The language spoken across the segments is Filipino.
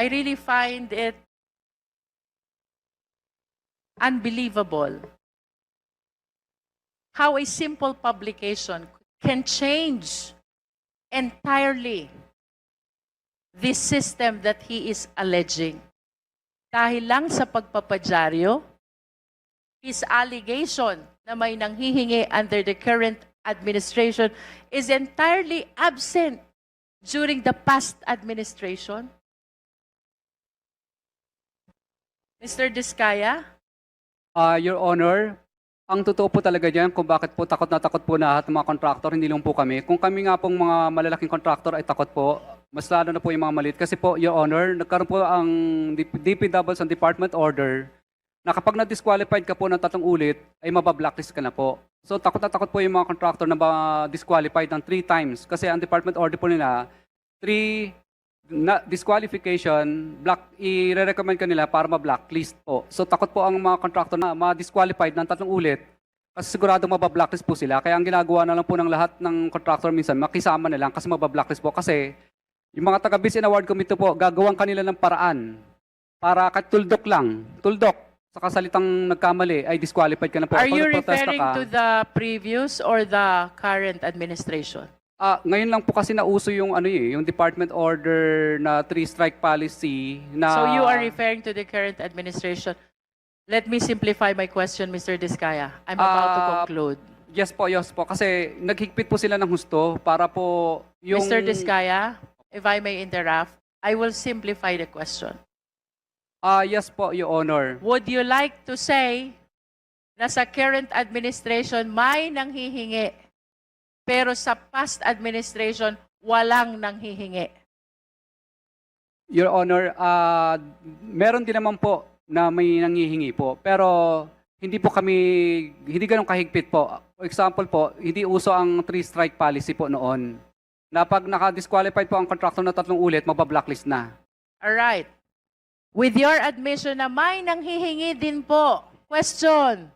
I really find it unbelievable how a simple publication can change entirely this system that he is alleging. Dahil lang sa pagpapadyaryo, his allegation na may nanghihingi under the current administration is entirely absent during the past administration. Mr. Diskaya? Ah, Your Honor, ang totoo po talaga diyan kung bakit po takot na takot po na lahat ng mga contractor, hindi lang po kami. Kung kami nga pong mga malalaking contractor ay takot po, mas lalo na po yung mga maliit. Kasi po, Your Honor, nagkaroon po ang DPW sa Department Order na kapag na-disqualified ka po ng tatlong ulit, ay mabablacklist ka na po. So takot na takot po yung mga contractor na ma-disqualified ng three times. Kasi ang Department Order po nila, three na disqualification, black, i-recommend ka nila para ma-blacklist po. So takot po ang mga contractor na ma-disqualified ng tatlong ulit kasi sigurado mabablacklist po sila. Kaya ang ginagawa na lang po ng lahat ng contractor minsan, makisama na lang kasi mabablacklist po. Kasi yung mga taga-Biz and Award Committee po, gagawang kanila ng paraan para kahit tuldok lang, tuldok, sa kasalitang nagkamali, ay disqualified ka na po. Are you referring ka, to the previous or the current administration? Ah, ngayon lang po kasi nauso yung ano eh, yung department order na three strike policy na So you are referring to the current administration. Let me simplify my question, Mr. Diskaya. I'm about to Ah, conclude. Yes po, yes po kasi naghigpit po sila ng husto para po yung Mr. Diskaya, if I may interrupt, I will simplify the question. Ah, yes po, your honor. Would you like to say na sa current administration may nanghihingi, pero sa past administration walang nanghihingi? Your honor, ah meron din naman po na may nangihingi po pero hindi po kami hindi ganun kahigpit po. For example po, hindi uso ang three strike policy po noon. Na pag naka-disqualified po ang contractor na tatlong ulit, mabablacklist na. All right. With your admission na may nanghihingi din po. Question.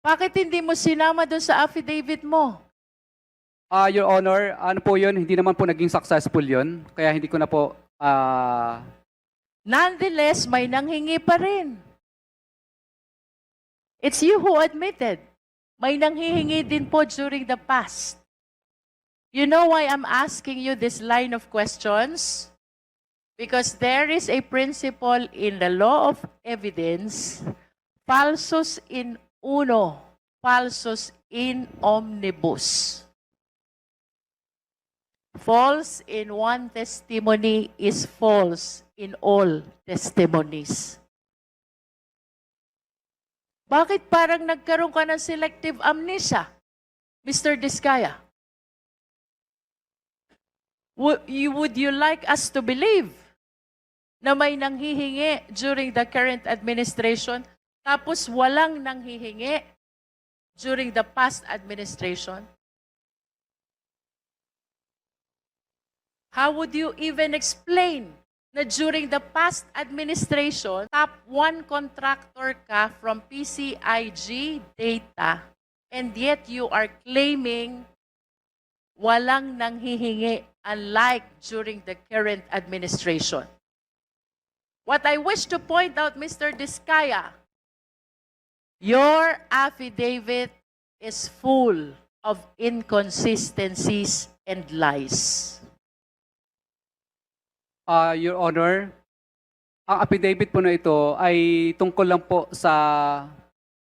Bakit hindi mo sinama doon sa affidavit mo? Ah, Your Honor, ano po yun? Hindi naman po naging successful yun. Kaya hindi ko na po, ah, Nonetheless, may nanghingi pa rin. It's you who admitted. May nanghihingi din po during the past. You know why I'm asking you this line of questions? Because there is a principle in the law of evidence, falsus in uno, falsus in omnibus. False in one testimony is false in all testimonies. Bakit parang nagkaroon ka ng selective amnesia, Mr. Diskaya? Would you, like us to believe na may nanghihingi during the current administration tapos walang nanghihingi during the past administration? How would you even explain na during the past administration, top one contractor ka from PCIG data and yet you are claiming walang nanghihingi unlike during the current administration? What I wish to point out, Mr. Diskaya, your affidavit is full of inconsistencies and lies. Ah, Your Honor, ang affidavit po na ito ay tungkol lang po sa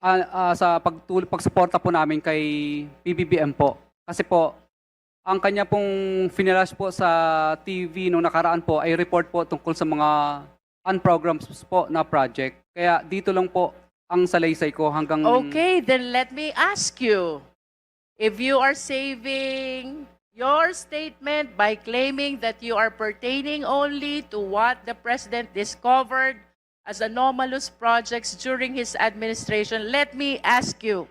ah, ah, sa pagtul pagsuporta po namin kay PBBM po. Kasi po, ang kanya pong finalash po sa TV nung nakaraan po ay report po tungkol sa mga unprograms po na project. Kaya dito lang po ang salaysay ko hanggang Okay, then let me ask you. If you are saving your statement by claiming that you are pertaining only to what the president discovered as anomalous projects during his administration, let me ask you,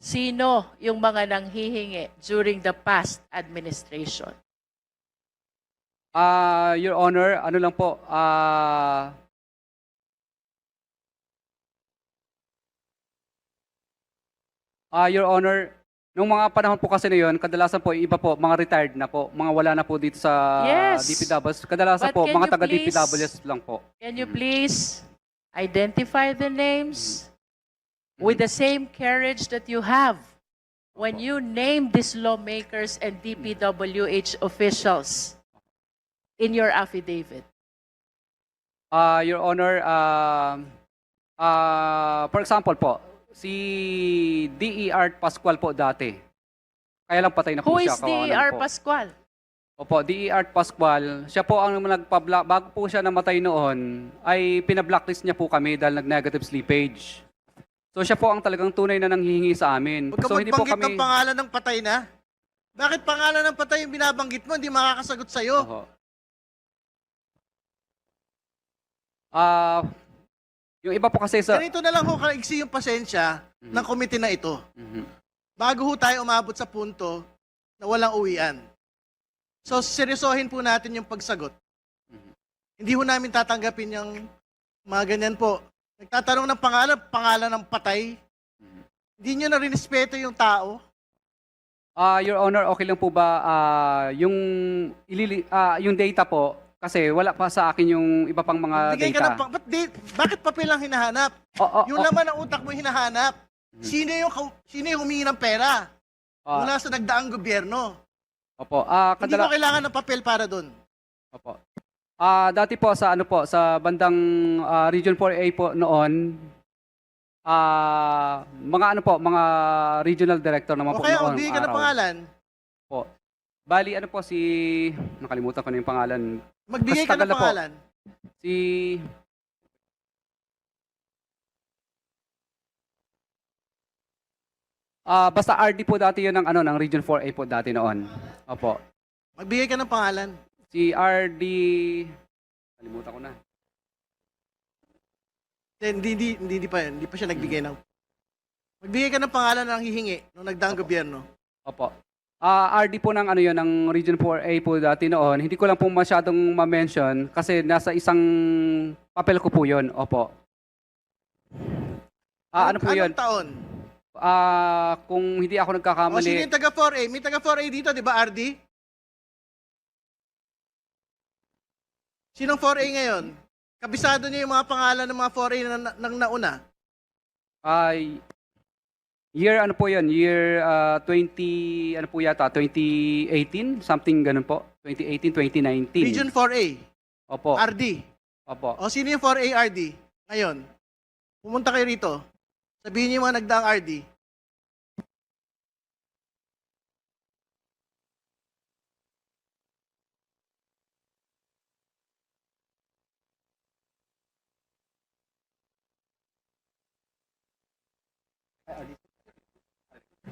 sino yung mga nanghihingi during the past administration? Ah, Your Honor, ano lang po, ah Ah, Your Honor, Nung mga panahon po kasi na yun, kadalasan po, yung iba po, mga retired na po, mga wala na po dito sa Yes. DPWs. Kadalasan But po, can mga you taga please- DPWs lang po. Can you please identify the names with the same courage that you have when you name these lawmakers and DPWH officials in your affidavit? Ah, Your Honor, ah, ah, for example po, si D.E.R. Pascual po dati. Kaya lang patay na po Who siya. is kawawa naman R. po. Pascual? Opo, D.E.R. Pascual, siya po ang nagpa bago po siya namatay noon, ay pina-blacklist niya po kami dahil nag-negative slippage. So siya po ang talagang tunay na nanghihingi sa amin. Huwag ka so hindi po magbanggit kami... ng pangalan ng patay na. Bakit pangalan ng patay yung binabanggit mo? Hindi makakasagot sa'yo. Oho. Ah, yung iba po kasi sa... Ganito na lang ho kaigsi yung pasensya Mhm. ng komite na ito. Mhm. Bago ho tayo umabot sa punto na walang uwian. So, seryosohin po natin yung pagsagot. Mhm. Hindi ho namin tatanggapin yung mga ganyan po. Nagtatanong ng pangalan, pangalan ng patay. Mhm. Hindi nyo na rinespeto yung tao. Ah, Your Honor, okay lang po ba ah, yung ilili ah, yung data po kasi wala pa sa akin yung iba pang mga Bigay ka data. ng pa- ba't di- bakit papel ang hinahanap? Oh, oh, Yung oh, laman ng utak mo hinahanap. Mhm. Sino yung kau- sino yung humingi ng pera? ah, Mula sa nagdaang gobyerno. opo. Ah, Hindi kadala- mo kailangan ng papel para doon. Opo. Ah, dati po sa ano po sa bandang ah, Region 4A po noon ah mga ano po, mga regional director naman O po kaya noon. magbigay ka ng araw. pangalan. Bali ano po si nakalimutan ko na yung pangalan. Magbigay Mas ka tagal ng na po. pangalan. Si Ah, basta RD po dati 'yun ng ano ng Region 4A po dati noon. Opo. Magbigay ka ng pangalan. Si RD Kalimutan ko na. Hindi, hindi, hindi, hindi pa yun. Hindi pa siya nagbigay ng... Magbigay ka ng pangalan ng hihingi nung nagdaang gobyerno. Opo. Ah, RD po ng ano 'yon ng Region 4A po dati noon. Hindi ko lang po masyadong ma-mention kasi nasa isang papel ko po 'yon. Opo. Ah, ano po Anong 'yon? taon? Ah, kung hindi ako O sino nagkakamali. yung taga 4A? May taga 4A dito, di ba, RD? Sinong 4A ngayon? Kabisado niyo yung mga pangalan ng mga 4A na, na, nang nauna. Ay year ano po 'yon? Year ah, 20 ano po yata 2018, something ganun po. 2018, 2019. Region 4A. Opo. RD. Opo. O sino yung 4A RD? Ngayon, pumunta kayo rito. Sabihin niyo yung mga nagdaang RD.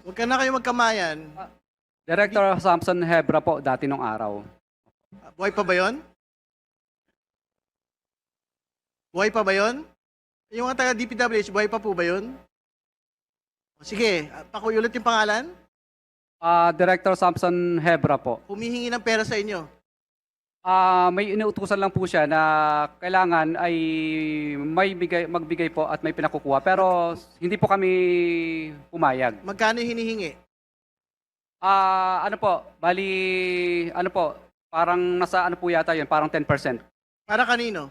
Huwag ka na kayo magkamayan. Director Samson Hebra po dati nung araw. Buhay pa ba yon? Buhay pa ba yon? Yung mga taga DPWH, buhay pa po ba yon? O, Sige, ah, yung pangalan. Ah, Director Samson Hebra po. Humihingi ng pera sa inyo. Ah, may inuutusan lang po siya na kailangan ay may bigay, magbigay po at may pinakukuha. Pero hindi po kami pumayag. Magkano yung hinihingi? Ah, ano po, bali, ano po, parang nasa ano po yata yun, parang 10%. Para kanino?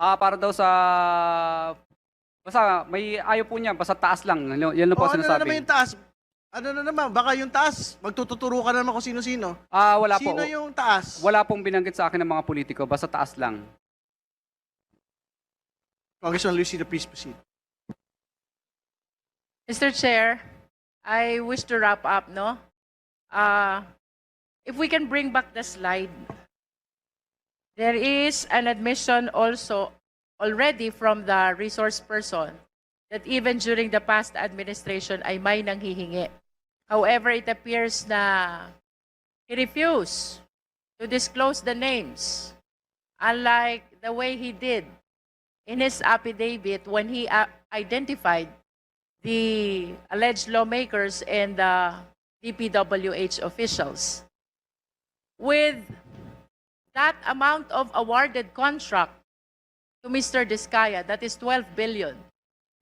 Ah, para daw sa, basta may ayaw po niya, basta taas lang. Yan lang po o ano na sinasabi. naman yung taas? Ano na naman? Baka yung taas, magtututuro ka na naman kung sino-sino. Ah, wala po. Sino yung taas? Wala pong binanggit sa akin ng mga politiko, basta taas lang. Congressman Lucido, please proceed. Mr. Chair, I wish to wrap up, no? Uh, if we can bring back the slide. There is an admission also already from the resource person that even during the past administration ay may nanghihingi. However, it appears na he refused to disclose the names, unlike the way he did in his affidavit when he uh, identified the alleged lawmakers and the DPWH officials. With that amount of awarded contract to Mr. Diskaya, that is 12 billion.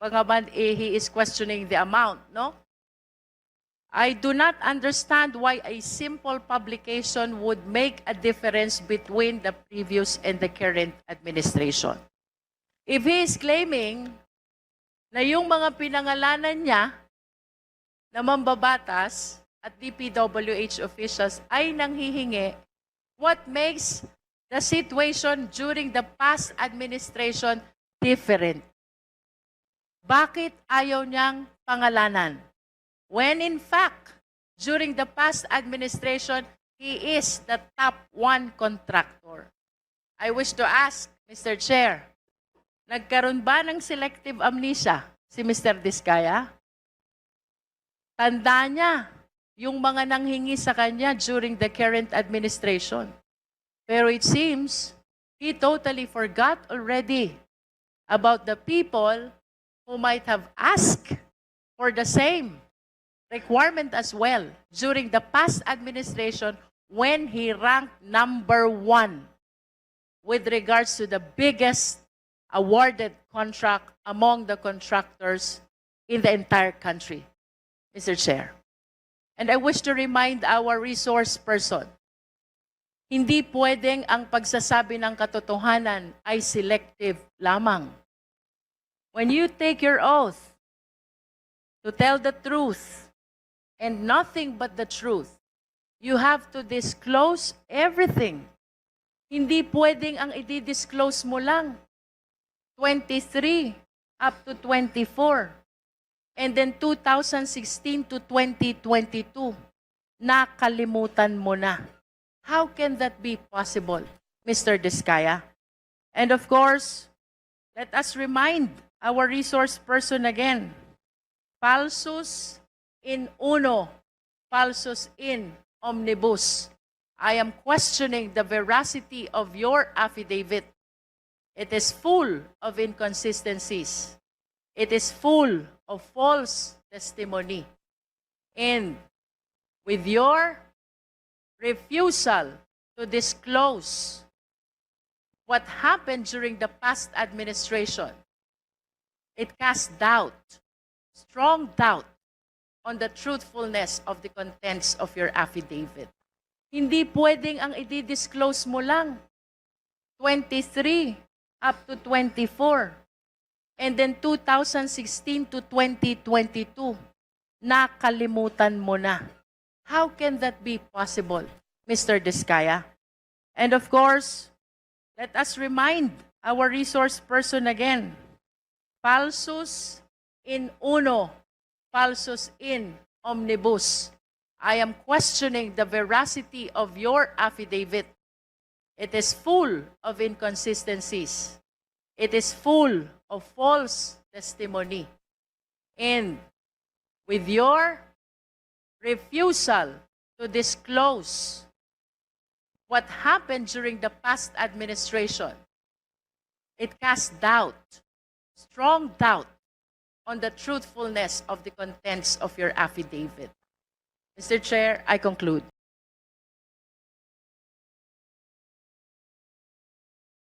Pangaban, eh, he is questioning the amount, no? I do not understand why a simple publication would make a difference between the previous and the current administration. If he is claiming na yung mga pinangalanan niya na mambabatas at DPWH officials ay nanghihingi, what makes the situation during the past administration different? Bakit ayaw niyang pangalanan? When in fact, during the past administration, he is the top one contractor. I wish to ask, Mr. Chair, nagkaroon ba ng selective amnesia si Mr. Diskaya? Tanda niya yung mga nanghingi sa kanya during the current administration. Pero it seems he totally forgot already about the people who might have asked for the same requirement as well during the past administration when he ranked number one with regards to the biggest awarded contract among the contractors in the entire country, Mr. Chair. And I wish to remind our resource person, hindi pwedeng ang pagsasabi ng katotohanan ay selective lamang. When you take your oath to tell the truth and nothing but the truth, you have to disclose everything. Hindi pwedeng ang i-disclose mo lang 23 up to 24. And then 2016 to 2022, nakalimutan mo na. How can that be possible, Mr. Diskaya? And of course, let us remind our resource person again. Falsus in uno, falsus in omnibus. I am questioning the veracity of your affidavit. It is full of inconsistencies. It is full of false testimony. And with your refusal to disclose what happened during the past administration, it casts doubt, strong doubt, on the truthfulness of the contents of your affidavit. Hindi pwedeng ang i-disclose mo lang 23 up to 24. And then 2016 to 2022, nakalimutan mo na. How can that be possible, Mr. Diskaya? And of course, let us remind our resource person again. Falsus in uno, falsus in omnibus. I am questioning the veracity of your affidavit. It is full of inconsistencies. It is full of false testimony. And with your refusal to disclose what happened during the past administration, it casts doubt, strong doubt, on the truthfulness of the contents of your affidavit. Mr. Chair, I conclude.